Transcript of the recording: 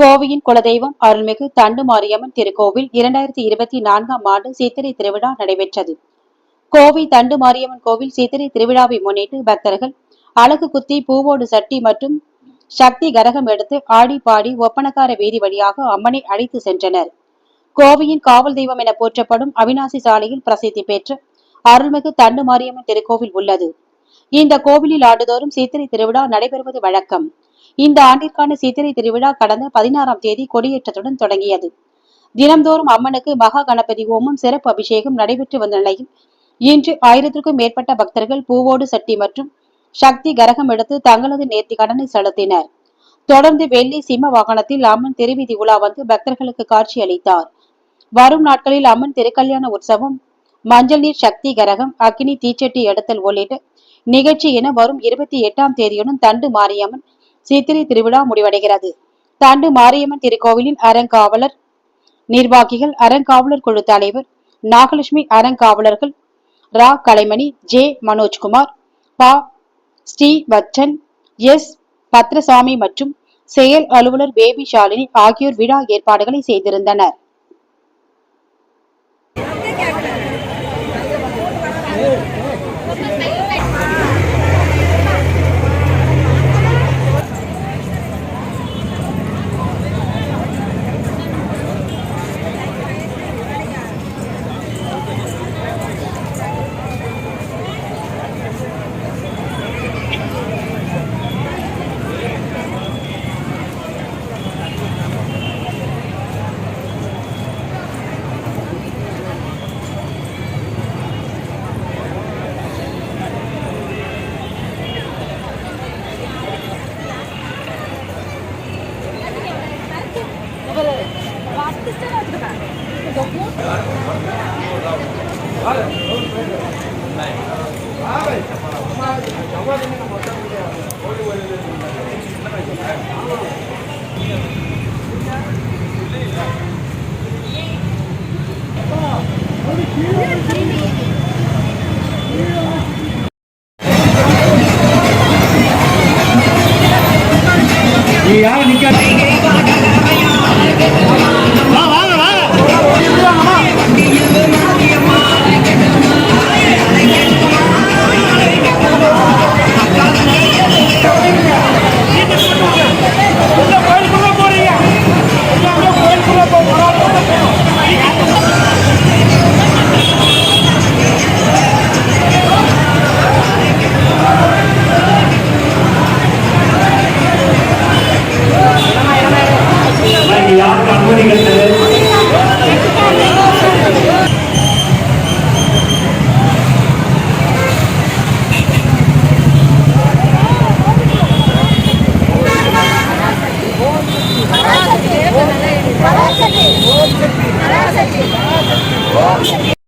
கோவையின் குலதெய்வம் அருள்மிகு தண்டு மாரியம்மன் திருக்கோவில் இரண்டாயிரத்தி இருபத்தி நான்காம் ஆண்டு சித்திரை திருவிழா நடைபெற்றது. கோவை தண்டுமாரியம்மன் கோவில் சித்திரை திருவிழாவை முன்னிட்டு பக்தர்கள் அழகு குத்தி பூவோடு சட்டி மற்றும் சக்தி கரகம் எடுத்து ஆடி பாடி ஒப்பனக்கார வீதி வழியாக அம்மனை அழைத்து சென்றனர். கோவையின் காவல் தெய்வம் என போற்றப்படும் அவினாசி சாலையில் பிரசித்தி பெற்ற அருள்மிகு தண்டு மாரியம்மன் திருக்கோவில் உள்ளது. இந்த கோவிலில் ஆண்டுதோறும் சித்திரை திருவிழா நடைபெறுவது வழக்கம். இந்த ஆண்டிற்கான சித்திரை திருவிழா கடந்த பதினாறாம் தேதி கொடியேற்றத்துடன் தொடங்கியது. தினம்தோறும் அம்மனுக்கு மகா கணபதி ஹோமம் சிறப்பு அபிஷேகம் நடைபெற்று வந்த நிலையில் இன்று ஆயிரத்திற்கும் மேற்பட்ட பக்தர்கள் பூவோடு சட்டி மற்றும் சக்தி கரகம் எடுத்து தங்களது நேர்த்தி கடனை செலுத்தினர். தொடர்ந்து வெள்ளி சிம்ம வாகனத்தில் அம்மன் திருவீதி உலா வந்து பக்தர்களுக்கு காட்சி அளித்தார். வரும் நாட்களில் அம்மன் திருக்கல்யாண உற்சவம் மஞ்சள் நீர் சக்தி கரகம் அக்னி தீச்சட்டி எடுத்தல் உள்ளிட்ட நிகழ்ச்சி என வரும் இருபத்தி எட்டாம் தேதியுடன் தண்டு மாரியம்மன் சித்திரை திருவிழா முடிவடைகிறது. தண்டு மாரியம்மன் திருக்கோவிலின் அறங்காவலர் நிர்வாகிகள் அறங்காவலர் குழு தலைவர் நாகலட்சுமி அறங்காவலர்கள் ரா. கலைமணி ஜே. மனோஜ்குமார் பா. ஸ்ரீ வச்சன் எஸ். பத்ரசாமி மற்றும் செயல் அலுவலர் பேபி ஷாலினி ஆகியோர் விழா ஏற்பாடுகளை செய்திருந்தனர். 마스크 쓰러 들어가. 넣고. 이 야, po.